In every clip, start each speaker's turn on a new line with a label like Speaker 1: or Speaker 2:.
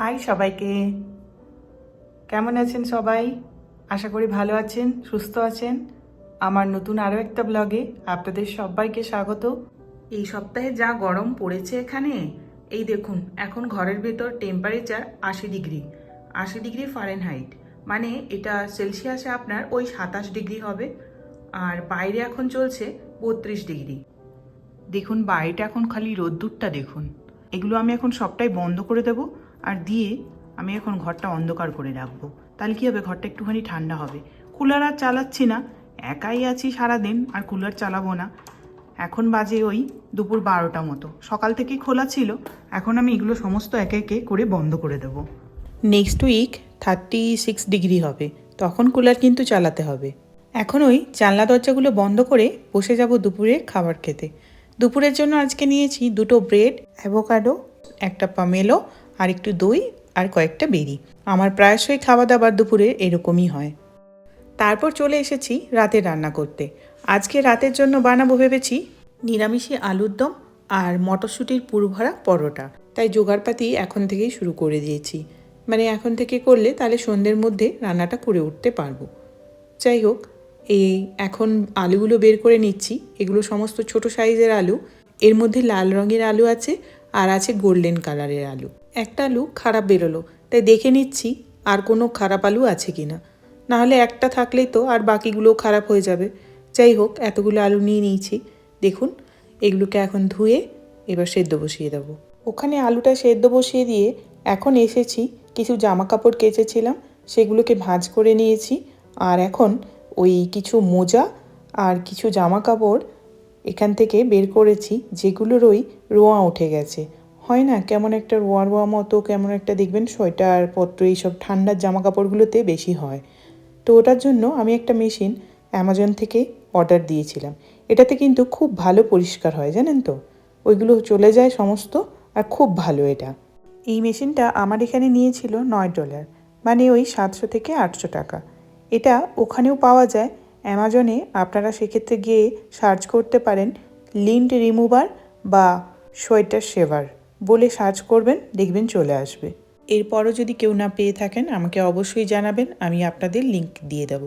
Speaker 1: High সবাইকে। কেমন আছেন সবাই? আশা করি ভালো আছেন, সুস্থ আছেন। আমার নতুন আরও একটা ব্লগে আপনাদের সবাইকে স্বাগত। এই সপ্তাহে যা গরম পড়েছে এখানে, এই দেখুন, এখন ঘরের ভেতর টেম্পারেচার আশি ডিগ্রি আশি ডিগ্রি ফারেনহাইট মানে এটা সেলসিয়াসে আপনার ওই সাতাশ ডিগ্রি হবে, আর বাইরে এখন চলছে বত্রিশ ডিগ্রি দেখুন, বাড়িটা এখন খালি রোদ্দুরটা দেখুন। এগুলো আমি এখন সবটাই বন্ধ করে দেব। আর দিয়ে আমি এখন ঘরটা অন্ধকার করে রাখব। তাহলে কী হবে? ঘরটা একটুখানি ঠান্ডা হবে। কুলার আর চালাচ্ছি না। একাই আছি সারাদিন, আর কুলার চালাবো না। এখন বাজে ওই দুপুর বারোটা মতো। সকাল থেকেই খোলা ছিল। এখন আমি এগুলো সমস্ত একে একে করে বন্ধ করে দেব। Next week thirty six degree হবে। তখন কুলার কিন্তু চালাতে হবে। এখন ওই জানলা দরজাগুলো বন্ধ করে বসে যাব দুপুরে খাবার খেতে। দুপুরের জন্য আজকে নিয়েছি দুটো ব্রেড, অ্যাভোকাডো, একটা পামেলো আর একটু দই আর কয়েকটা বেরি। আমার প্রায়শই খাওয়া দাবার দুপুরে এরকমই হয়। তারপর চলে এসেছি রাতে রান্না করতে। আজকে রাতের জন্য বানাবো ভেবেছি নিরামিষে আলুর দম আর মটরশুঁটির পুরভরা পরোটা। তাই জোগাড়পাতি এখন থেকেই শুরু করে দিয়েছি। মানে এখন থেকে করলে তাহলে সন্ধ্যের মধ্যে রান্নাটা করে উঠতে পারব। যাই হোক, এই এখন আলুগুলো বের করে নিচ্ছি। এগুলো সমস্ত ছোট সাইজের আলু। এর মধ্যে লাল রঙের আলু আছে আর আছে গোল্ডেন কালারের আলু। একটা আলু খারাপ বেরোলো, তাই দেখে নিচ্ছি আর কোনো খারাপ আলু আছে কি না। নাহলে একটা থাকলেই তো আর বাকিগুলোও খারাপ হয়ে যাবে। যাই হোক, এতগুলো আলু নিয়ে নিয়েছি। দেখুন, এগুলোকে এখন ধুয়ে এবার সেদ্ধ বসিয়ে দেবো। ওখানে আলুটা সেদ্ধ বসিয়ে দিয়ে এখন এসেছি, কিছু জামা কাপড় কেচেছিলাম, সেগুলোকে ভাঁজ করে নিয়েছি। আর এখন ওই কিছু মোজা আর কিছু জামা কাপড় এখান থেকে বের করেছি যেগুলোর ওই রোয়া উঠে গেছে। হয় না? কেমন একটা রোয়া রোয়া মতো, কেমন একটা দেখবেন সোয়েটার পত্র, এইসব ঠান্ডার জামা কাপড়গুলোতে বেশি হয়। তো ওটার জন্য আমি একটা মেশিন অ্যামাজন থেকে অর্ডার দিয়েছিলাম। এটাতে কিন্তু খুব ভালো পরিষ্কার হয়, জানেন তো? ওইগুলো চলে যায় সমস্ত, আর খুব ভালো এটা। এই মেশিনটা আমার এখানে নিয়েছিল নয় ডলার মানে ওই সাতশো থেকে আটশো টাকা। এটা ওখানেও পাওয়া যায় অ্যামাজনে আপনারা সেক্ষেত্রে গিয়ে সার্চ করতে পারেন লিন্ট রিমুভার বা সোয়েটার শেভার বলে সার্চ করবেন, দেখবেন চলে আসবে। এরপরও যদি কেউ না পেয়ে থাকেন, আমাকে অবশ্যই জানাবেন, আমি আপনাদের লিংক দিয়ে দেব।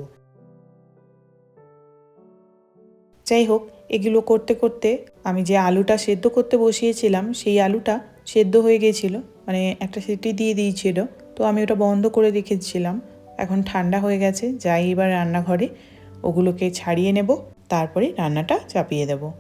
Speaker 1: যাই হোক, এগুলো করতে করতে আমি যে আলুটা সেদ্ধ করতে বসিয়েছিলাম, সেই আলুটা সেদ্ধ হয়ে গেছিল মানে একটা সিটি দিয়ে দিয়েছিল। তো আমি ওটা বন্ধ করে রেখেছিলাম। এখন ঠান্ডা হয়ে গেছে, যাই এবার রান্নাঘরে। ওগুলোকে ছাড়িয়ে নেব, তারপরে রান্নাটা চাপিয়ে দেব।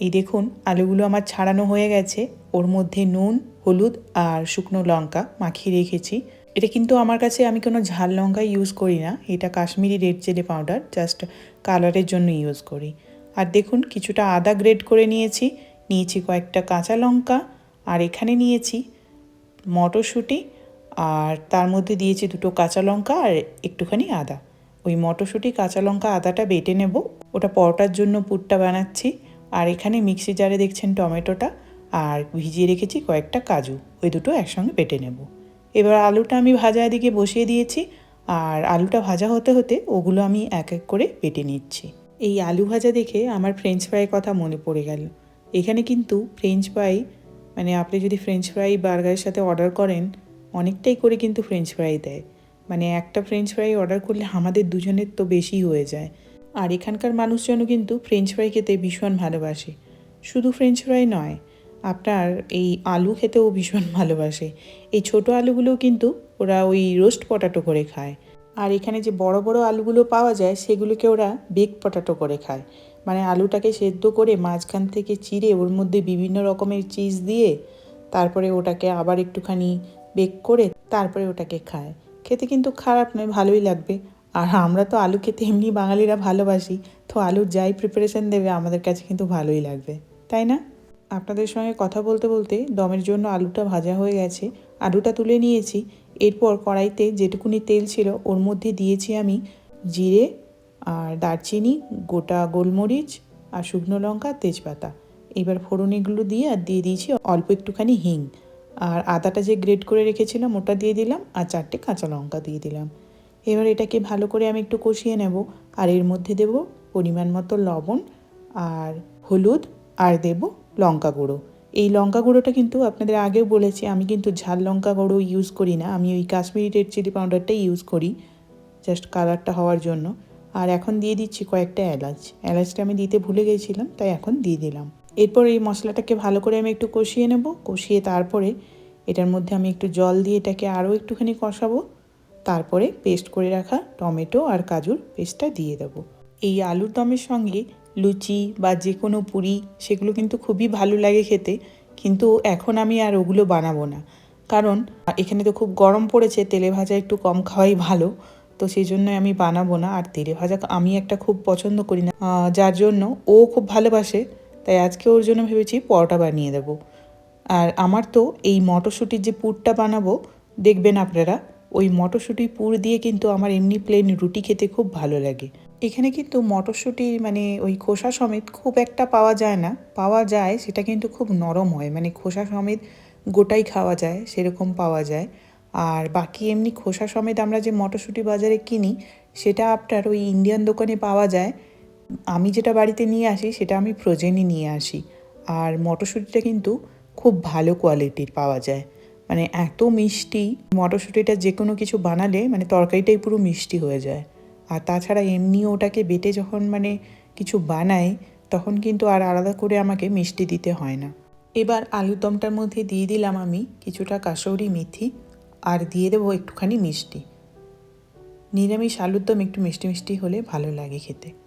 Speaker 1: এই দেখুন, আলুগুলো আমার ছাড়ানো হয়ে গেছে। ওর মধ্যে নুন, হলুদ আর শুকনো লঙ্কা মাখিয়ে রেখেছি। এটা কিন্তু আমার কাছে আমি কোনো ঝাল লঙ্কা ইউজ করি না। এটা Kashmiri red chilli powder just কালারের জন্য ইউজ করি। আর দেখুন, কিছুটা আদা গ্রেড করে নিয়েছি। নিয়েছি কয়েকটা কাঁচা লঙ্কা আর এখানে নিয়েছি মটরশুঁটি। আর তার মধ্যে দিয়েছি দুটো কাঁচা লঙ্কা আর একটুখানি আদা। ওই মটরশুঁটি কাঁচা লঙ্কা আদাটা বেটে নেব। ওটা পরোটার জন্য পুরটা বানাচ্ছি। আর এখানে মিক্সি জারে দেখছেন টমেটোটা। আর ভিজিয়ে রেখেছি কয়েকটা কাজু। ওই দুটো একসঙ্গে বেটে নেব। এবার আলুটা আমি ভাজা দিকে বসিয়ে দিয়েছি। আর আলুটা ভাজা হতে হতে ওগুলো আমি এক এক করে বেটে নিচ্ছি। এই আলু ভাজা দেখে আমার ফ্রেঞ্চ ফ্রাইয়ের কথা মনে পড়ে গেল। এখানে কিন্তু ফ্রেঞ্চ ফ্রাই মানে আপনি যদি ফ্রেঞ্চ ফ্রাই বার্গারের সাথে অর্ডার করেন, অনেকটাই করে কিন্তু ফ্রেঞ্চ ফ্রাই দেয়। মানে একটা ফ্রেঞ্চ ফ্রাই অর্ডার করলে আমাদের দুজনের তো বেশি হয়ে যায়। আর এখানকার মানুষজনও কিন্তু ফ্রেঞ্চ ফ্রাই খেতে ভীষণ ভালোবাসে। শুধু ফ্রেঞ্চ ফ্রাই নয়, আপনার এই আলু খেতেও ভীষণ ভালোবাসে। এই ছোট আলুগুলোও কিন্তু ওরা ওই রোস্ট পটাটো করে খায়। আর এখানে যে বড় বড় আলুগুলো পাওয়া যায়, সেগুলোকে ওরা বেক পটাটো করে খায়। মানে আলুটাকে সেদ্ধ করে মাঝখান থেকে চিড়ে ওর মধ্যে বিভিন্ন রকমের চিজ দিয়ে, তারপরে ওটাকে আবার একটুখানি বেক করে, তারপরে ওটাকে খায়। খেতে কিন্তু খারাপ নয়, ভালোই লাগবে। আর আমরা তো আলু খেতে এমনি বাঙালিরা ভালোবাসি, তো আলুর যাই প্রিপারেশন দেবে, আমাদের কাছে কিন্তু ভালোই লাগবে, তাই না? আপনাদের সঙ্গে কথা বলতে বলতে দমের জন্য আলুটা ভাজা হয়ে গেছে, আলুটা তুলে নিয়েছি। এরপর কড়াইতে যেটুকুনি তেল ছিল, ওর মধ্যে দিয়েছি আমি জিরে আর দারচিনি, গোটা গোলমরিচ আর শুকনো লঙ্কা, তেজপাতা। এবার ফোড়নেগুলো দিয়ে আর দিয়ে দিয়েছি অল্প একটুখানি হিং। আর আদাটা যে গ্রেড করে রেখেছিলাম ওটা দিয়ে দিলাম আর চারটে কাঁচা লঙ্কা দিয়ে দিলাম। এবার এটাকে ভালো করে আমি একটু কষিয়ে নেব আর এর মধ্যে দেব পরিমাণ মতো লবণ আর হলুদ আর দেব লঙ্কা গুঁড়ো। এই লঙ্কা গুঁড়োটা কিন্তু আপনাদের আগেও বলেছি, আমি কিন্তু ঝাল লঙ্কা গুঁড়ো ইউজ করি না। আমি ওই কাশ্মীরি রেড চিলি পাউডারটাই ইউজ করি জাস্ট কালারটা হওয়ার জন্য। আর এখন দিয়ে দিচ্ছি কয়েকটা এলাচ। এলাচটা আমি দিতে ভুলে গেছিলাম, তাই এখন দিয়ে দিলাম। এরপর এই মশলাটাকে ভালো করে আমি একটু কষিয়ে নেব। কষিয়ে তারপরে এটার মধ্যে আমি একটু জল দিয়ে এটাকে আরও একটুখানি কষাবো। তারপরে পেস্ট করে রাখা টমেটো আর কাজুর পেস্টটা দিয়ে দেবো। এই আলুর দমের সঙ্গে লুচি বা যে কোনো পুরি সেগুলো কিন্তু খুবই ভালো লাগে খেতে, কিন্তু এখন আমি আর ওগুলো বানাবো না। কারণ এখানে তো খুব গরম পড়েছে, তেলে ভাজা একটু কম খাওয়াই ভালো। তো সেই জন্য আমি বানাবো না। আর তেলে ভাজা আমি একটা খুব পছন্দ করি না। যার জন্য ও খুব ভালোবাসে। তাই আজকে ওর জন্য ভেবেছি পরোটা বানিয়ে দেবো। আর আমার তো এই মটরশুঁটির যে পুরটা বানাবো, দেখবেন আপনারা, ওই মটরশুঁটির পুর দিয়ে কিন্তু আমার এমনি প্লেন রুটি খেতে খুব ভালো লাগে। এখানে কিন্তু মটরশুঁটি মানে ওই খোসা সমেত খুব একটা পাওয়া যায় না। পাওয়া যায়, সেটা কিন্তু খুব নরম হয় মানে খোসা সমেত গোটাই খাওয়া যায়, সেরকম পাওয়া যায়। আর বাকি এমনি খোসা সমেত আমরা যে মটরশুঁটি বাজারে কিনি, সেটা আপনার ওই ইন্ডিয়ান দোকানে পাওয়া যায়। আমি যেটা বাড়িতে নিয়ে আসি, সেটা আমি ফ্রোজেনই নিয়ে আসি। আর মটরশুঁটিটা কিন্তু খুব ভালো কোয়ালিটির পাওয়া যায়। মানে এত মিষ্টি, মটরশুঁটিটা যে কোনো কিছু বানালে মানে তরকারিটাই পুরো মিষ্টি হয়ে যায়। আর তাছাড়া এমনি ওটাকে বেটে যখন মানে কিছু বানাই তখন কিন্তু আর আলাদা করে আমাকে মিষ্টি দিতে হয় না। এবার আলুর দমটার মধ্যে দিয়ে দিলাম আমি কিছুটা কাসৌরি মেথি, আর দিয়ে দেবো একটুখানি মিষ্টি। নিরামিষ আলুর দম একটু মিষ্টি মিষ্টি হলে ভালো লাগে খেতে।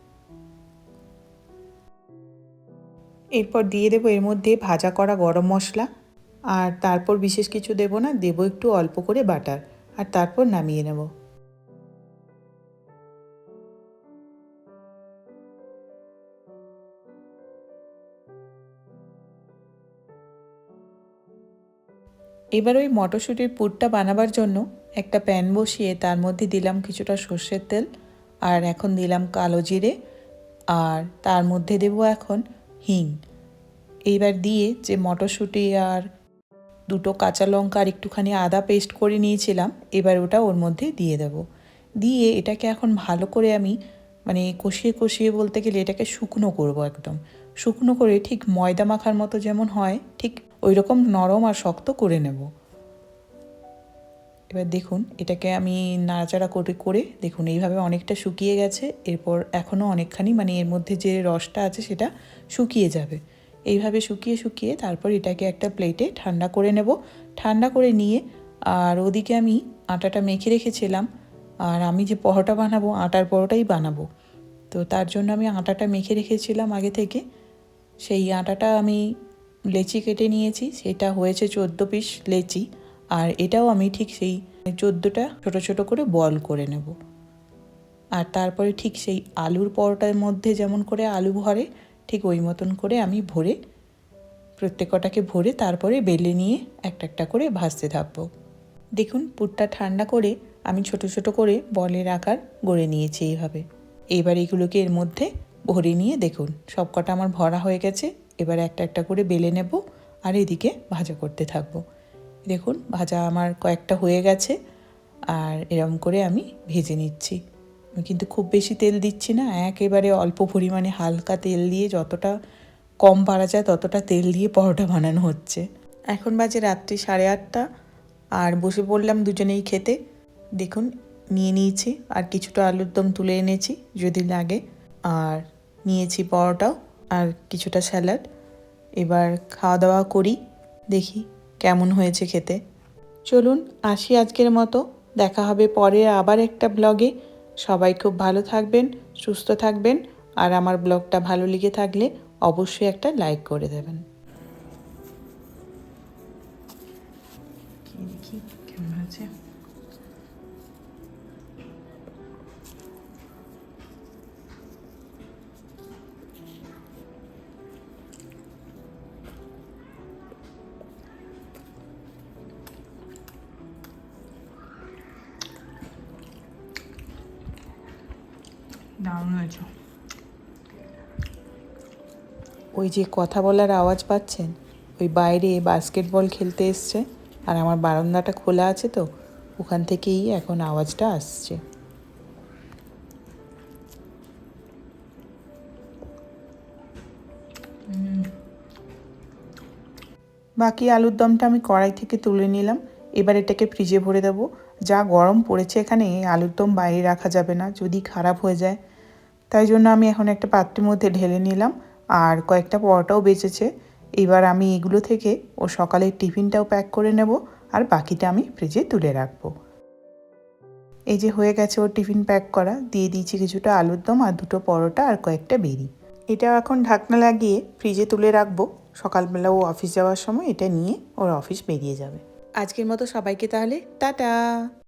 Speaker 1: এরপর দিয়ে দেবো এর মধ্যে ভাজা করা গরম মশলা। আর তারপর বিশেষ কিছু দেবো না, দেবো একটু অল্প করে বাটার। আর তারপর নামিয়ে নেব। এবার ওই মটরশুঁটির পুরটা বানাবার জন্য একটা প্যান বসিয়ে তার মধ্যে দিলাম কিছুটা সর্ষের তেল। আর এখন দিলাম কালো জিরে। আর তার মধ্যে দেবো এখন হিং। এইবার দিয়ে যে মটরশুঁটি আর দুটো কাঁচা লঙ্কা আর একটুখানি আদা পেস্ট করে নিয়েছিলাম, এবার ওটা ওর মধ্যে দিয়ে দেব। দিয়ে এটাকে এখন ভালো করে আমি মানে কষিয়ে কষিয়ে বলতে গেলে এটাকে শুকনো করব একদম। শুকনো করে ঠিক ময়দা মাখার মতো যেমন হয়, ঠিক ওই রকম নরম আর শক্ত করে নেব। এবার দেখুন, এটাকে আমি নাড়াচাড়া করে করে দেখুন, এইভাবে অনেকটা শুকিয়ে গেছে। এরপর এখনও অনেকখানি মানে এর মধ্যে যে রসটা আছে সেটা শুকিয়ে যাবে। এইভাবে শুকিয়ে শুকিয়ে তারপর এটাকে একটা প্লেটে ঠান্ডা করে নেব। ঠান্ডা করে নিয়ে আর ওদিকে আমি আটাটা মেখে রেখেছিলাম। আর আমি যে পরোটা বানাবো, আটার পরোটাই বানাবো। তো তার জন্য আমি আটাটা মেখে রেখেছিলাম আগে থেকে। সেই আটাটা আমি লেচি কেটে নিয়েছি। সেটা হয়েছে চোদ্দ পিস লেচি। আর এটাও আমি ঠিক সেই চোদ্দোটা ছোট ছোট করে বল করে নেব। আর তারপরে ঠিক সেই আলুর পরোটার মধ্যে যেমন করে আলু ভরে, ঠিক ওই মতন করে আমি ভরে, প্রত্যেকটাকে ভরে তারপরে বেলে নিয়ে একটা একটা করে ভাজতে থাকব। দেখুন পুরটা ঠান্ডা করে আমি ছোট ছোট করে বলের আকার গড়ে নিয়েছি এইভাবে। এবার এগুলোকে এর মধ্যে ভরে নিয়ে দেখুন সব কটা আমার ভরা হয়ে গেছে, এবার একটা একটা করে বেলে নেব আর এদিকে ভাজা করতে থাকব। দেখুন, ভাজা আমার কয়েকটা হয়ে গেছে, আর এরম করে আমি ভেজে নিচ্ছি। আমি কিন্তু খুব বেশি তেল দিচ্ছি না, একেবারে অল্প পরিমাণে হালকা তেল দিয়ে যতটা কম পারা যায় ততটা তেল দিয়ে পরোটা বানানো হচ্ছে। এখন বাজে রাত্রি সাড়ে আটটা, আর বসে পড়লাম দুজনেই খেতে। দেখুন, নিয়ে নিয়েছি, আর কিছুটা আলুর দম তুলে এনেছি যদি লাগে। আর নিয়েছি পরোটাও, আর কিছুটা স্যালাড। এবার খাওয়া দাওয়া করি, দেখি কেমন হয়েছে খেতে? চলুন আসি আজকের মতো। দেখা হবে পরে আবার একটা ব্লগে সবাই খুব ভালো থাকবেন, সুস্থ থাকবেন আর আমার ব্লগটা ভালো লেগে থাকলে অবশ্যই একটা লাইক করে দেবেন। দেখি, কেমন আছে দারুণ হয়েছে। ওই যে কথা বলার আওয়াজ পাচ্ছেন? ওই বাইরে বাস্কেটবল খেলতে এসছে আর আমার বারান্দাটা খোলা আছে তো ওখান থেকেই এখন আওয়াজটা আসছে। বাকি আলুর দমটা আমি কড়াই থেকে তুলে নিলাম এবার এটাকে ফ্রিজে ভরে দেবো। যা গরম পড়েছে এখানে আলুর দম বাইরে রাখা যাবে না, যদি খারাপ হয়ে যায়। তাই জন্য আমি এখন একটা পাত্রের মধ্যে ঢেলে নিলাম, আর কয়েকটা পরোটাও বেঁচেছে। এবার আমি এগুলো থেকে ও সকালের টিফিনটাও প্যাক করে নেব, আর বাকিটা আমি ফ্রিজে তুলে রাখব। এই যে হয়ে গেছে ওর টিফিন প্যাক করা, দিয়ে দিয়েছি কিছুটা আলুর দম আর দুটো পরোটা আর কয়েকটা বেরি এটাও এখন ঢাকনা লাগিয়ে ফ্রিজে তুলে রাখব। সকালবেলা ও অফিস যাওয়ার সময় এটা নিয়ে ওর অফিস বেরিয়ে যাবে। আজকের মতো সবাইকে তাহলে টাটা।